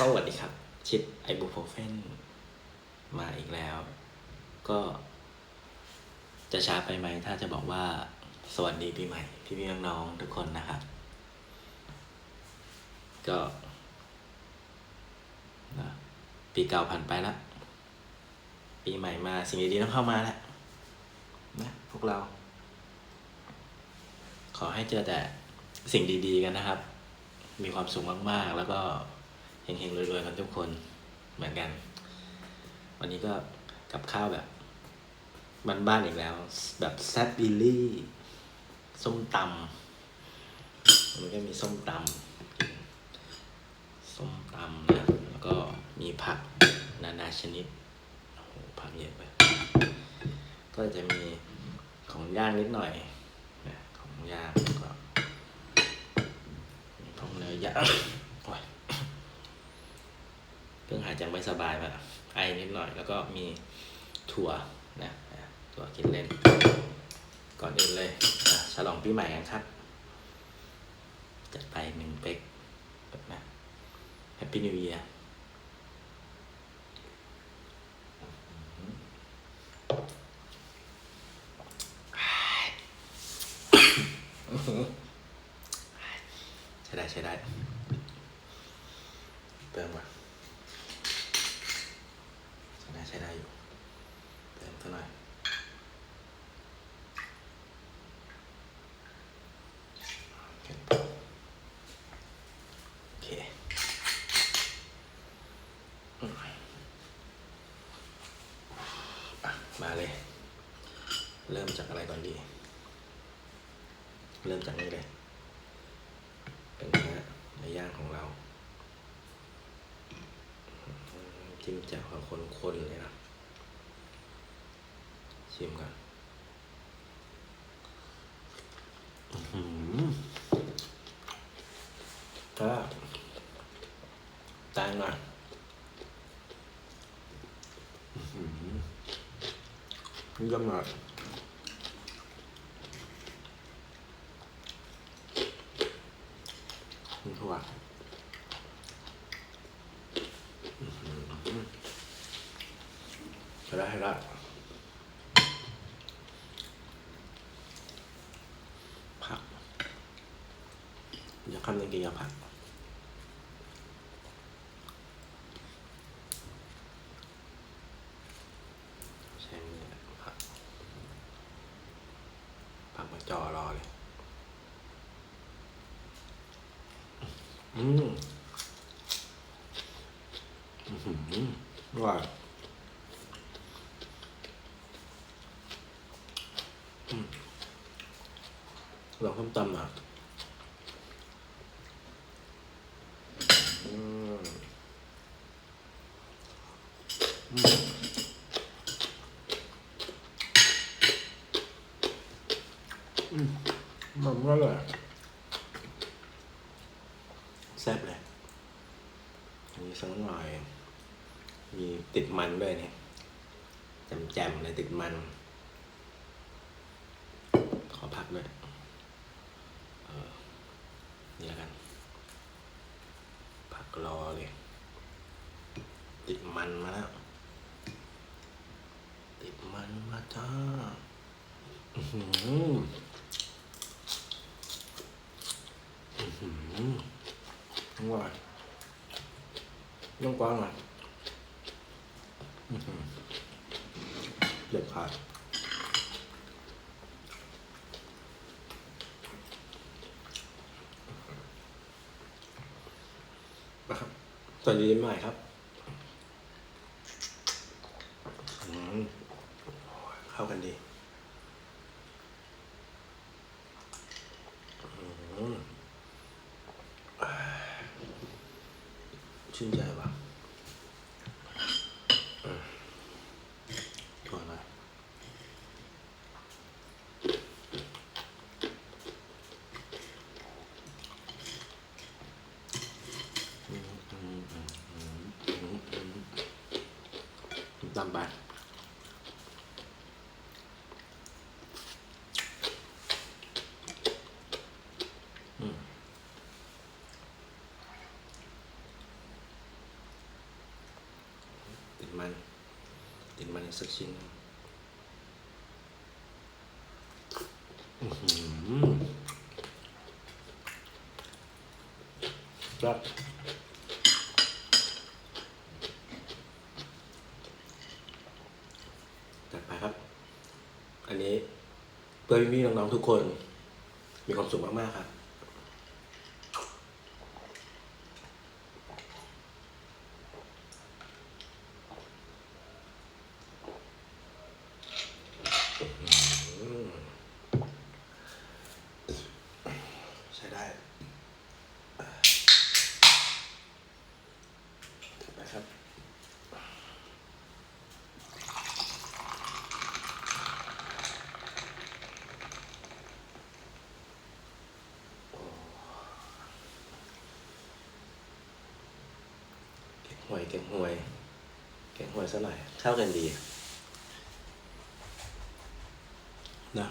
สวัสดีครับ ชิดไอบูโพรเฟนมาอีกแล้ว ก็ จะช้าไปไหม ถ้าจะบอกว่า สวัสดีปีใหม่ พี่พี่น้องๆทุกคนนะครับ ก็นะปีเก่าผ่านไปแล้ว ปีใหม่มาสิ่งดีๆต้องเข้ามาแล้วนะพวกเรา ขอให้เจอแต่สิ่งดี ๆ กันนะครับ มีความสุขมาก ๆ แล้วก็ เฮงๆรวยๆกันทุกคนเหมือนกัน วันนี้ก็กับข้าวแบบบ้านๆอีกแล้ว แบบแซบบิลลี่ส้มตำมันก็มีส้มตำส้มตำนะแล้วก็มีผักนานาชนิดโอ้โหผักเยอะไปก็จะมีของย่างนิดหน่อยนะของย่างแล้วก็มีพวกเนื้อย่าง เพิ่งหายใจไม่สบายมาไอนิดหน่อย แล้วก็มีถั่วนะถั่วกินเล่น ก่อนอื่นเลยฉลองปีใหม่กันครับ จัดไปหนึ่งเป๊กนะแฮปปี้นิว e ย r ใช้ได้ใช้ได้เติมก่อน ใช้ได้อยู่ เติมสักหน่อยโอเคมอะมาเลย เริ่มจากอะไรก่อนดี เริ่มจากนี้เลย เป็นเนื้อเนื้อย่างของเราอืม จิ้มแจ่วกับคนๆเลยนะ ชิมกันอื้อหือก็ตางหน่อยอื้อหือนี่ก็มานี่ทั่วอื้อหือให้ ได้ให้ได้ผักอย่าคำนึงกินกับผักใช้มือผักผักมาจ่อรอเลย อืม อือหือว่าอืม ลองส้มตำอะอืมอืมมันก็เลยแซ่บเลยมีสักหน่อย มีติดมันด้วยเนี่ยแจมๆเลยติดมัน ขอพักด้วยเออ นี่แล้วกัน ผักรอเลย ติดมันมาแล้ว ติดมันมาจ้าอื้อหืออืมอร่อยน้ำกว้างอ่อื้อหือเด็ดขาด นะครับสวัสดีใหม่ครับอืมเข้ากันดีอืม ชื่นใจว่ะอืมถั่วหน่อยอืมอืมอืมอืมอืมอืมตามไปอืม มันติดมันอีก สักชิ้นอื้อหือครับจัดไปครับ อันนี้เพื่อพี่ๆน้องๆทุกคน มีความสุขมากๆครับ ใช้ได้ไปครับ เก็บ หวยเก็บหวย เก็บหวยซะหน่อยเข้ากันดีนะ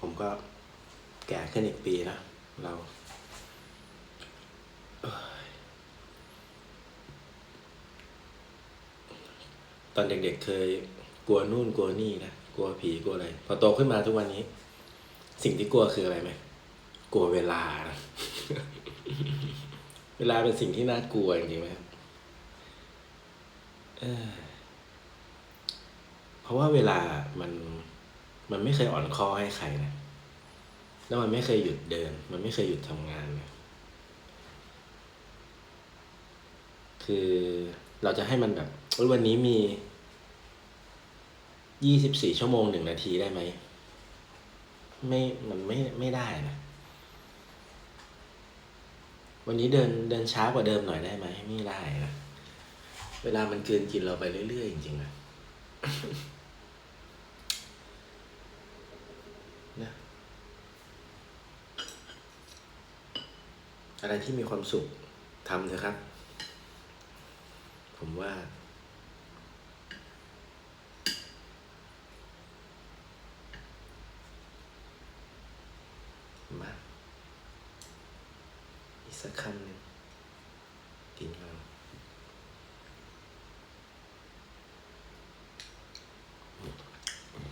ผมก็แก่ขึ้นอีกปีนะ เราตอนเด็กๆเคยกลัวนู่นกลัวนี่นะกลัวผีกลัวอะไร พอโตขึ้นมาทุกวันนี้ สิ่งที่กลัวคืออะไรไหมกลัวเวลานะ เวลาเป็นสิ่งที่น่ากลัวจริงๆไหมครับเพราะว่าเวลามันมันไม่เคยอ่อนคอให้ใครนะ แล้วมันไม่เคยหยุดเดิน มันไม่เคยหยุดทำงานนะคือเราจะให้มันแบบวันนี้มียี่สิบสี่ชั่วโมงหนึ่งนาทีได้ไหม ไม่ มันไม่ ไม่ได้นะ วันนี้เดินเดินช้ากว่าเดิมหน่อยได้ไหมไม่ได้นะเวลามันเกินกินเราไปเรื่อยๆจริงๆนะนะอะไรที่มีความสุขทำเถอะครับ ผมว่ามา อีก สักคำหนึ่งกินเรา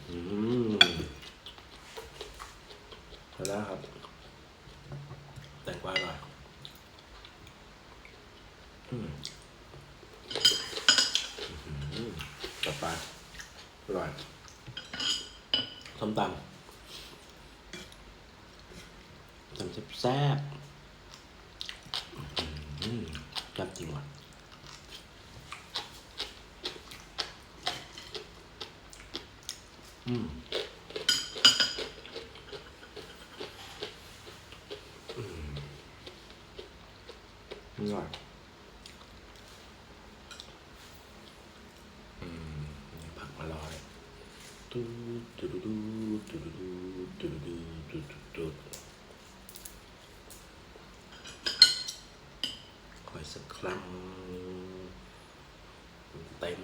อืมพอแล้วครับ แตงกวาอร่อยอืมอืมกับปลาอร่อยส้มตำตำแซ่บ ๆอืมแซ่บจริงว่ะอืมอร่อยอืมผักมารอยตูดตูดตูดตูดตูดตูดตูดตูดตูดคอย สักครั้ง เต็ม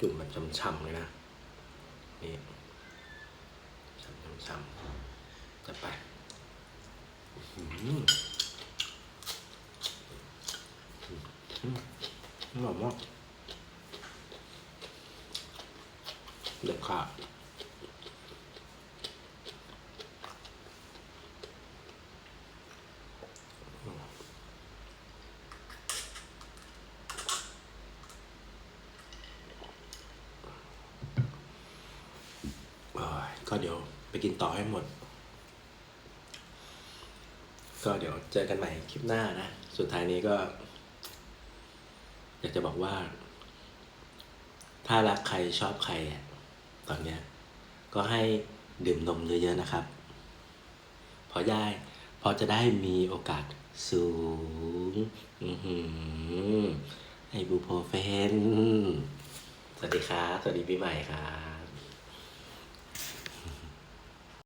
จุ่มแบบช่ำๆเลยนะ นี่ช่ำๆจะไปหอืมอร่อยมากเด็ดขาดโอ้ย ก็เดี๋ยวไปกินต่อให้หมด ก็เดี๋ยวเจอกันใหม่คลิปหน้านะ สุดท้ายนี้ก็ อยากจะบอกว่า ถ้ารักใครชอบใครอะตอนเนี้ย ก็ให้ดื่มนมเยอะๆนะครับเพราะได้เพราะจะได้มีโอกาสสูงอือหือไอบูโพรเฟน สวัสดีครับ สวัสดีปีใหม่ครับ